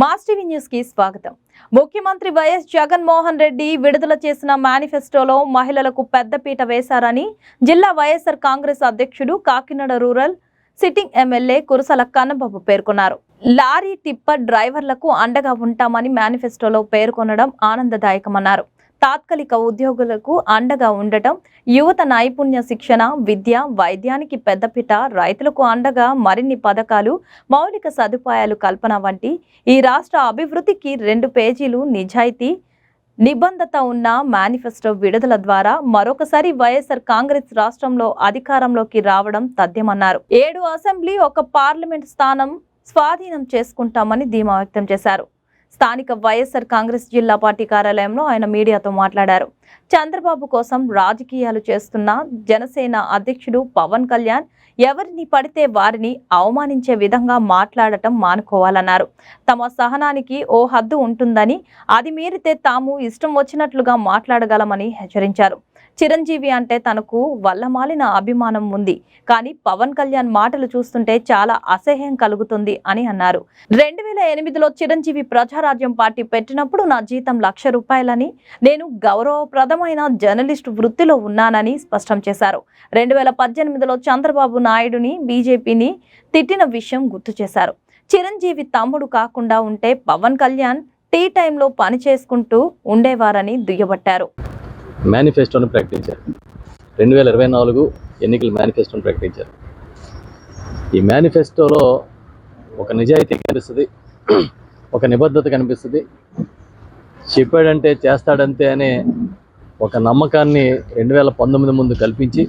Mass TV న్యూస్కి స్వాగతం. ముఖ్యమంత్రి వైఎస్ జగన్మోహన్ రెడ్డి విడుదల చేసిన మేనిఫెస్టోలో మహిళలకు పెద్దపీట వేశారని జిల్లా వైఎస్ఆర్ కాంగ్రెస్ అధ్యక్షుడు Kakinada rural sitting MLA Kurasala Kannababu పేర్కొన్నారు. లారీ టిప్పర్ డ్రైవర్లకు అండగా ఉంటామని మేనిఫెస్టోలో పేర్కొనడం ఆనందదాయకమన్నారు. తాత్కాలిక ఉద్యోగులకు అండగా ఉండటం యువత నైపుణ్య శిక్షణ విద్య వైద్యానికి పెద్దపీట రైతులకు అండగా మరిన్ని పథకాలు మౌలిక సదుపాయాలు కల్పన వంటి ఈ రాష్ట్ర అభివృద్ధికి రెండు పేజీలు నిజాయితీ నిబంధత ఉన్న మేనిఫెస్టో విడుదల ద్వారా మరొకసారి వైఎస్ఆర్ కాంగ్రెస్ రాష్ట్రంలో అధికారంలోకి రావడం తథ్యమన్నారు. ఏడు అసెంబ్లీ ఒక పార్లమెంట్ స్థానం స్వాధీనం చేసుకుంటామని ధీమా వ్యక్తం చేశారు. స్థానిక వైఎస్ఆర్ కాంగ్రెస్ జిల్లా పార్టీ కార్యాలయంలో ఆయన మీడియాతో మాట్లాడారు. చంద్రబాబు కోసం రాజకీయాలు చేస్తున్న జనసేన అధ్యక్షుడు పవన్ కళ్యాణ్ ఎవరిని పడితే వారిని అవమానించే విధంగా మాట్లాడటం మానుకోవాలన్నారు. తమ సహనానికి ఓ హద్దు ఉంటుందని అది మీరితే తాము ఇష్టం వచ్చినట్లుగా మాట్లాడగలమని హెచ్చరించారు. చిరంజీవి అంటే తనకు వల్లమాలిన అభిమానం ఉంది. కానీ పవన్ కళ్యాణ్ మాటలు చూస్తుంటే చాలా అసహ్యం కలుగుతుంది అని అన్నారు. రెండు వేల ఎనిమిదిలో చిరంజీవి ప్రజారాజ్యం పార్టీ పెట్టినప్పుడు నా జీతం లక్ష రూపాయలని నేను గౌరవప్రదమైన జర్నలిస్ట్ వృత్తిలో ఉన్నానని స్పష్టం చేశారు. రెండు వేల పద్దెనిమిదిలో చంద్రబాబు నాయుడుని బీజేపీని తిట్టిన విషయం గుర్తు చేశారు. చిరంజీవి తమ్ముడు కాకుండా ఉంటే పవన్ కళ్యాణ్ టీ టైంలో పని చేసుకుంటూ ఉండేవారని దుయ్యబట్టారు. మేనిఫెస్టోని ప్రకటించారు. రెండు వేల ఇరవై నాలుగు ఎన్నికల మేనిఫెస్టోని ప్రకటించారు. ఈ మేనిఫెస్టోలో ఒక నిజాయితీ కనిపిస్తుంది ఒక నిబద్ధత కనిపిస్తుంది. చెప్పాడంటే చేస్తాడంతే అనే ఒక నమ్మకాన్ని రెండు వేల పంతొమ్మిది ముందు కల్పించి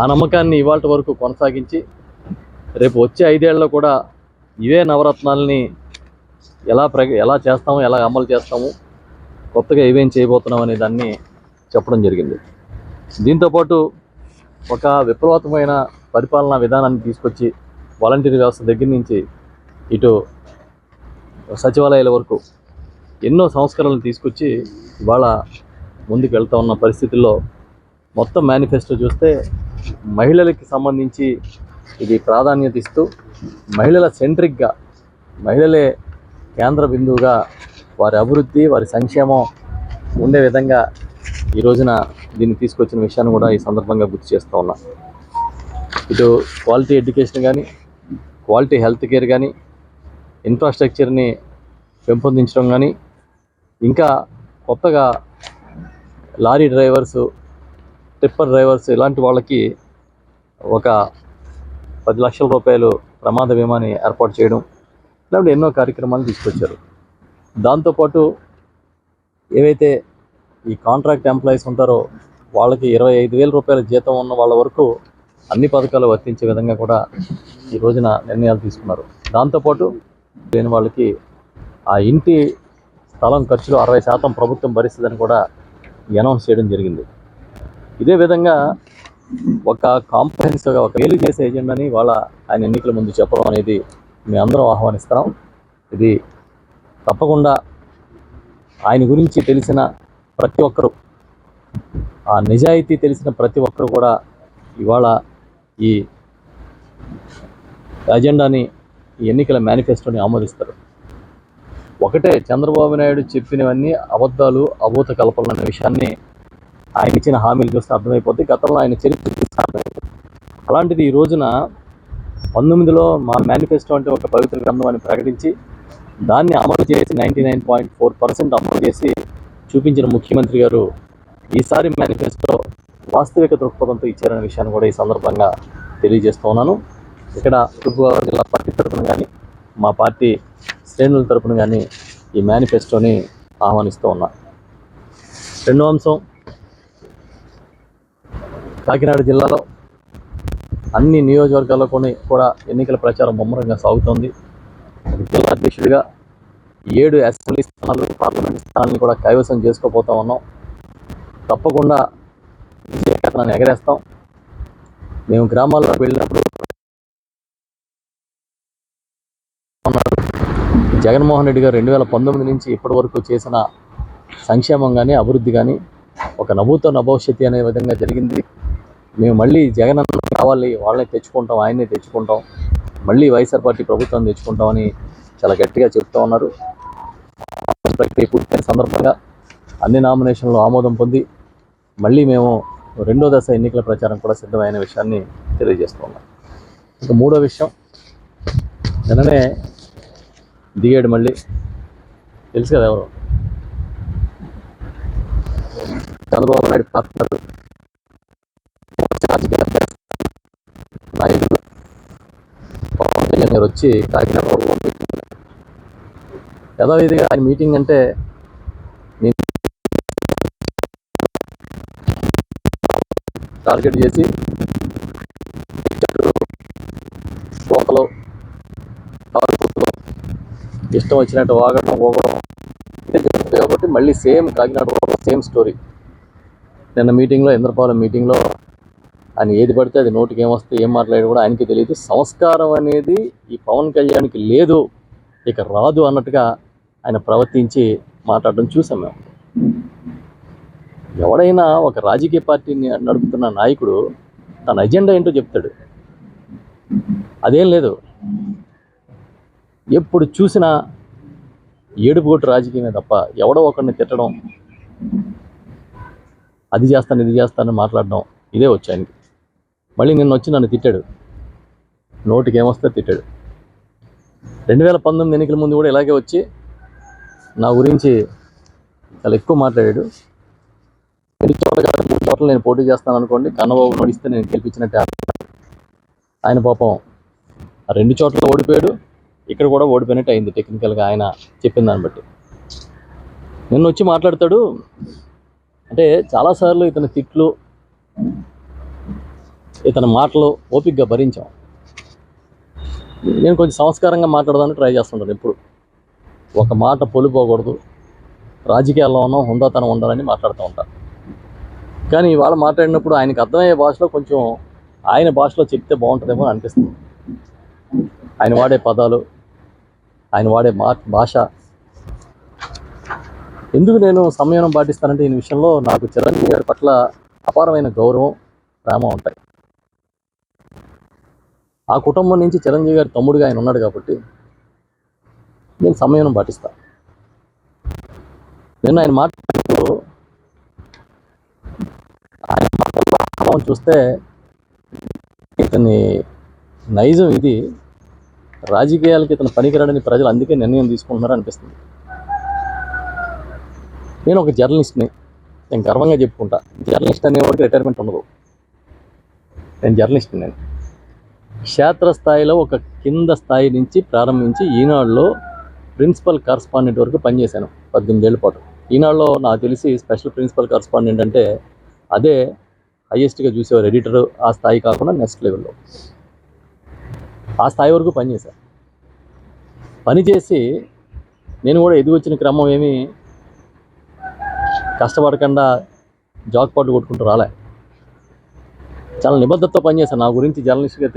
ఆ నమ్మకాన్ని ఇవాళ వరకు కొనసాగించి రేపు వచ్చే ఐదేళ్ళలో కూడా ఇవే నవరత్నాలని ఎలా ప్ర ఎలా చేస్తాము ఎలా అమలు చేస్తాము కొత్తగా ఏమేం చేయబోతున్నాం అనే దాన్ని చెప్పడం జరిగింది. దీంతోపాటు ఒక విప్లవాత్మకమైన పరిపాలనా విధానాన్ని తీసుకొచ్చి వాలంటీర్ వ్యవస్థ దగ్గర నుంచి ఇటు సచివాలయాల వరకు ఎన్నో సంస్కరణలు తీసుకొచ్చి ఇవాళ ముందుకు వెళ్తా ఉన్న పరిస్థితుల్లో మొత్తం మేనిఫెస్టో చూస్తే మహిళలకి సంబంధించి ఇది ప్రాధాన్యత ఇస్తూ మహిళల సెంట్రిక్గా మహిళలే కేంద్ర బిందువుగా వారి అభివృద్ధి వారి సంక్షేమం ఉండే విధంగా ఈ రోజున దీన్ని తీసుకొచ్చిన విషయాన్ని కూడా ఈ సందర్భంగా గుర్తు చేస్తూ ఉన్నా. ఇటు క్వాలిటీ ఎడ్యుకేషన్ కానీ క్వాలిటీ హెల్త్ కేర్ కానీ ఇన్ఫ్రాస్ట్రక్చర్ని పెంపొందించడం కానీ ఇంకా కొత్తగా లారీ డ్రైవర్స్ టిప్పర్ డ్రైవర్స్ ఇలాంటి వాళ్ళకి ఒక పది లక్షల రూపాయలు ప్రమాద బీమాని ఏర్పాటు చేయడం ఇలాంటి ఎన్నో కార్యక్రమాలు తీసుకొచ్చారు. దాంతోపాటు ఏవైతే ఈ కాంట్రాక్ట్ ఎంప్లాయీస్ ఉంటారో వాళ్ళకి ఇరవై ఐదు వేల రూపాయల జీతం ఉన్న వాళ్ళ వరకు అన్ని పథకాలు వర్తించే విధంగా కూడా ఈ రోజున నిర్ణయాలు తీసుకున్నారు. దాంతోపాటు లేని వాళ్ళకి ఆ ఇంటి స్థలం ఖర్చులు అరవై శాతం ప్రభుత్వం భరిస్తుందని కూడా అనౌన్స్ చేయడం జరిగింది. ఇదే విధంగా ఒక కాంప్రహెన్సివ్గా ఒక వేలు చేసే ఎజెండాని వాళ్ళ ఆయన ఎన్నికల ముందు చెప్పడం అనేది మేము అందరం ఆహ్వానిస్తాం ఇది తప్పకుండా ఆయన గురించి తెలిసిన ప్రతి ఒక్కరూ. ఆ నిజాయితీ తెలిసిన ప్రతి ఒక్కరు కూడా ఇవాళ ఈ అజెండాని ఈ ఎన్నికల మేనిఫెస్టోని ఆమోదిస్తారు. ఒకటే చంద్రబాబు నాయుడు చెప్పినవన్నీ అబద్ధాలు అభూత కల్పనలు అనే విషయాన్ని ఆయన ఇచ్చిన హామీలు చూస్తే అర్థమైపోతే గతంలో ఆయన చరిత్ర చూస్తే అర్థమైపోతుంది అలాంటిది ఈ రోజున పంతొమ్మిదిలో మా మేనిఫెస్టో అంటే ఒక పవిత్ర గ్రంథం అని ప్రకటించి దాన్ని అమలు చేసి ninety nine point four percent అమలు చేసి చూపించిన ముఖ్యమంత్రి గారు ఈసారి మేనిఫెస్టో వాస్తవిక దృక్పథంతో ఇచ్చారనే విషయాన్ని కూడా ఈ సందర్భంగా తెలియజేస్తూ ఉన్నాను. ఇక్కడ తూర్పుగోదావరి జిల్లా పార్టీ తరఫున కానీ మా పార్టీ శ్రేణుల తరఫున కానీ ఈ మేనిఫెస్టోని ఆహ్వానిస్తూ ఉన్నా. రెండో అంశం కాకినాడ జిల్లాలో అన్ని నియోజకవర్గాల్లో కొన్ని కూడా ఎన్నికల ప్రచారం ముమ్మరంగా సాగుతోంది. జిల్లా అధ్యక్షుడిగా ఏడు అసెంబ్లీ స్థానాలు పార్లమెంట్ స్థానాలను కూడా కైవసం చేసుకోపోతా ఉన్నాం. తప్పకుండా విజయకేతనాన్ని ఎగరేస్తాం. మేము గ్రామాల్లో వెళ్ళినప్పుడు జగన్మోహన్ రెడ్డి గారు రెండు వేల పంతొమ్మిది నుంచి ఇప్పటి వరకు చేసిన సంక్షేమం కానీ అభివృద్ధి కానీ ఒక నవ్వుతో నభవిష్యత్తు అనే విధంగా జరిగింది. మేము మళ్ళీ జగన్ కావాలి వాళ్ళని తెచ్చుకుంటాం ఆయన్ని తెచ్చుకుంటాం. మళ్ళీ వైఎస్ఆర్ పార్టీ ప్రభుత్వం తెచ్చుకుంటామని చాలా గట్టిగా చెప్తూ ఉన్నారు. ప్రక్రియ పూర్తయిన సందర్భంగా అన్ని నామినేషన్లు ఆమోదం పొంది మళ్ళీ మేము రెండో దశ ఎన్నికల ప్రచారం కూడా సిద్ధమైన విషయాన్ని తెలియజేస్తూ ఉన్నాం. ఇక మూడో విషయం నిన్ననే దిగాడు మళ్ళీ. తెలుసు కదా ఎవరు? చంద్రబాబు నాయుడు పార్ట్నర్ రాజకీయ పవన్ కళ్యాణ్ గారు వచ్చి కాకినాడ యథావిధిగా ఆయన మీటింగ్ అంటే టార్గెట్ చేసి కోతలు తాగుతులు ఇష్టం వచ్చినట్టు వాగడం పోగడం కాబట్టి మళ్ళీ సేమ్ కాకినాడ సేమ్ స్టోరీ. నిన్న మీటింగ్లో ఇంద్రపాలెం మీటింగ్లో ఆయన ఏది పడితే అది నోటికి ఏమొస్తే ఏం మాట్లాడి కూడా ఆయనకి తెలియదు. సంస్కారం అనేది ఈ పవన్ కళ్యాణ్కి లేదు ఇక రాదు అన్నట్టుగా ఆయన ప్రవర్తించి మాట్లాడడం చూసాం మేము. ఎవడైనా ఒక రాజకీయ పార్టీని నడుపుతున్న నాయకుడు తన ఎజెండా ఏంటో చెప్తాడు. అదేం లేదు. ఎప్పుడు చూసినా ఏడుపు కొట్టు రాజకీయమే తప్ప ఎవడో ఒకరిని తిట్టడం అది చేస్తాను ఇది చేస్తాను మాట్లాడడం ఇదే వచ్చి ఆయనకి. మళ్ళీ నిన్న వచ్చి నన్ను తిట్టాడు. నోటికి ఏమొస్తే తిట్టాడు. రెండు వేల పంతొమ్మిది ఎన్నికల ముందు కూడా ఇలాగే వచ్చి నా గురించి చాలా ఎక్కువ మాట్లాడాడు. రెండు చోట్ల కాదు మూడు చోట్ల నేను పోటీ చేస్తాను అనుకోండి కన్నబాబు నడిస్తే నేను గెలిపించినట్టే ఆయన పాపం ఆ రెండు చోట్ల ఓడిపోయాడు ఇక్కడ కూడా ఓడిపోయినట్టు అయింది టెక్నికల్గా ఆయన చెప్పిన దాన్ని బట్టి. నిన్న వచ్చి మాట్లాడతాడు అంటే చాలాసార్లు ఇతని తిట్లు ఇతని మాటలు ఓపిక్గా భరించాం. నేను కొంచెం సంస్కారంగా మాట్లాడదానికి ట్రై చేస్తుంటాను ఎప్పుడు. ఒక మాట పొలిపోకూడదు. రాజకీయాల్లో ఉన్నాం హుందాతనం ఉండాలని మాట్లాడుతూ ఉంటారు కానీ ఇవాళ మాట్లాడినప్పుడు ఆయనకు అర్థమయ్యే భాషలో కొంచెం ఆయన భాషలో చెప్తే బాగుంటుందేమో అని అనిపిస్తుంది. ఆయన వాడే పదాలు ఆయన వాడే మా భాష. ఎందుకు నేను సంయమనం పాటిస్తానంటే ఈ విషయంలో నాకు చిరంజీవి గారి పట్ల అపారమైన గౌరవం ప్రేమ ఉంటాయి. ఆ కుటుంబం నుంచి చిరంజీవి గారి తమ్ముడుగా ఆయన ఉన్నాడు కాబట్టి నేను సమయం పాటిస్తా. నిన్న ఆయన మాట్లాడుతూ ఆయన చూస్తే ఇతని నైజం ఇది. రాజకీయాలకి ఇతను పనికిరాడని ప్రజలు అందుకే నిర్ణయం తీసుకుంటున్నారు అనిపిస్తుంది. నేను ఒక జర్నలిస్ట్ని నేను గర్వంగా చెప్పుకుంటా. జర్నలిస్ట్ అనేవాడికి రిటైర్మెంట్ ఉండదు. నేను జర్నలిస్ట్ని నేను. క్షేత్రస్థాయిలో ఒక కింద స్థాయి నుంచి ప్రారంభించి ఈనాడులో ప్రిన్సిపల్ కరస్పాండెంట్ వరకు పనిచేశాను పద్దెనిమిది ఏళ్ళ పాటు. ఈనాడులో నాకు తెలిసి స్పెషల్ ప్రిన్సిపల్ కరస్పాండెంట్ అంటే అదే హయ్యెస్ట్గా చూసేవారు ఎడిటర్ ఆ స్థాయి కాకుండా నెక్స్ట్ లెవెల్లో. ఆ స్థాయి వరకు పనిచేశాను పనిచేసి నేను కూడా ఎదిగొచ్చిన క్రమం ఏమి కష్టపడకుండా జాక్ పాటు కొట్టుకుంటూ రాలే. చాలా నిబద్ధతతో పనిచేశాను నా గురించి జర్నలిస్ట్గా తెలిసి